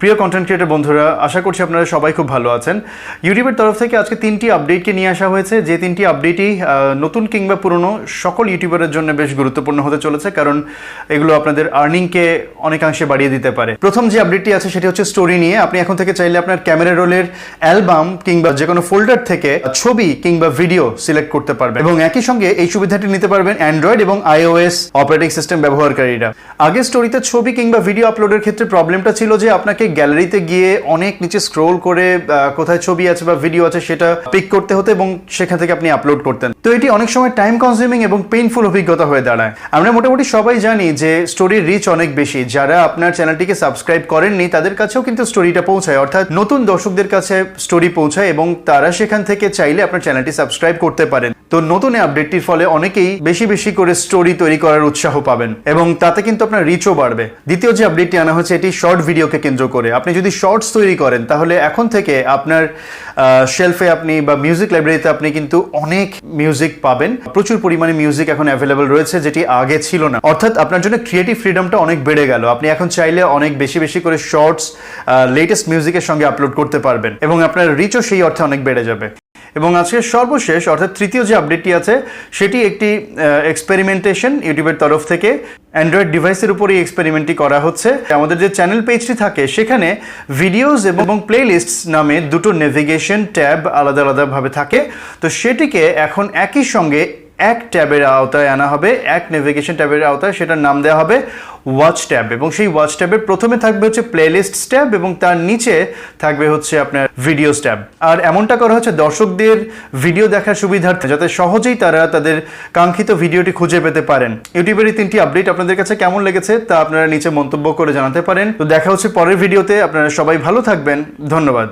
প্রিয় content creator বন্ধুরা, আশা করছি আপনারা সবাই খুব ভালো আছেন। ইউটিউবের তরফ থেকে আজকে তিনটি আপডেটকে নিয়ে আসা হয়েছে। যে তিনটি আপডেটই নতুন কিংবা পুরনো, সকল ইউটিউবারের জন্য বেশ গুরুত্বপূর্ণ হতে চলেছে, কারণ এগুলো আপনাদের আর্নিংকে অনেকাংশে বাড়িয়ে দিতে পারে। প্রথম যে আপডেটটি আছে, সেটি হচ্ছে স্টোরি নিয়ে। আপনি এখন থেকে চাইলে আপনার ক্যামেরা রোলের অ্যালবাম কিংবা যে কোনো ফোল্ডার থেকে ছবি কিংবা ভিডিও সিলেক্ট করতে পারবেন। এবং একই সঙ্গে এই সুবিধাটি নিতে পারবেন অ্যান্ড্রয়েড এবং আইওএস অপারেটিং সিস্টেম ব্যবহারকারীরা। আগে স্টোরিতে ছবি কিংবা ভিডিও আপলোডের ক্ষেত্রে প্রবলেমটা ছিল যে আপনাকে গ্যালারিতে গিয়ে অনেক নিচে স্ক্রোল করে কোথায় ছবি আছে বা ভিডিও আছে সেটা পিক করতে হতো এবং সেখান থেকে আপনি আপলোড করতেন। তো এটি অনেক সময় টাইম কনজিউমিং এবং পেইনফুল অভিজ্ঞতা হয়ে দাঁড়ায়। আমরা মোটামুটি সবাই জানি যে স্টোরির রিচ অনেক বেশি। যারা আপনার চ্যানেলটিকে সাবস্ক্রাইব করেননি, তাদের কাছেও কিন্তু স্টোরিটা পৌঁছায়। অর্থাৎ নতুন দর্শকদের কাছে স্টোরি পৌঁছায় এবং তারা সেখান থেকে চাইলে আপনার চ্যানেলটি সাবস্ক্রাইব করতে পারেন। তো নতুন এই আপডেটটির ফলে অনেকেই বেশি বেশি করে স্টোরি তৈরি করার উৎসাহ পাবেন এবং তাতে কিন্তু আপনার রিচও বাড়বে। দ্বিতীয় যে আপডেটটি আনা হয়েছে, এটি শর্ট ভিডিওকে কেন্দ্র করে। আপনি যদি শর্টস তৈরি করেন, তাহলে এখন থেকে আপনার শেলফে আপনি বা মিউজিক লাইব্রেরিতে আপনি কিন্তু অনেক মিউজিক পাবেন। প্রচুর পরিমাণে মিউজিক এখন অ্যাভেলেবল রয়েছে, যেটি আগে ছিল না। অর্থাৎ আপনার জন্য ক্রিয়েটিভ ফ্রিডমটা অনেক বেড়ে গেল। আপনি এখন চাইলে অনেক বেশি বেশি করে শর্টস লেটেস্ট মিউজিকের সঙ্গে আপলোড করতে পারবেন এবং আপনার রিচও সেই অর্থে অনেক বেড়ে যাবে। এবং আজকে সর্বশেষ, অর্থাৎ তৃতীয় যে আপডেটটি আছে, সেটি একটি এক্সপেরিমেন্টেশন ইউটিউবের তরফ থেকে। অ্যান্ড্রয়েড ডিভাইসের উপর এই এক্সপেরিমেন্টটি করা হচ্ছে। আমাদের যে চ্যানেল পেজটি থাকে, সেখানে ভিডিওস এবং প্লেলিস্টস নামে দুটো নেভিগেশন ট্যাব আলাদা আলাদাভাবে থাকে। তো সেটিকে এখন একই সঙ্গে এক ট্যাবের আওতায় আনা হবে, এক নেভিগেশন ট্যাবের আওতায় সেটার নাম দেওয়া হবে ওয়াচ ট্যাব এবং সেই ওয়াচ ট্যাবের প্রথমে থাকবে হচ্ছে প্লেলিস্ট ট্যাব এবং তার নিচে থাকবে হচ্ছে আপনার ভিডিওস ট্যাব আর এমনটা করা হচ্ছে দর্শকদের ভিডিও দেখার সুবিধার্থে যাতে সহজেই তারা তাদের কাঙ্ক্ষিত ভিডিওটি খুঁজে পেতে পারেন। ইউটিউবের এই তিনটি আপডেট আপনাদের কাছে কেমন লেগেছে তা আপনারা নিচে মন্তব্য করে জানাতে পারেন। তো দেখা হচ্ছে পরের ভিডিওতে আপনারা সবাই ভালো থাকবেন। ধন্যবাদ।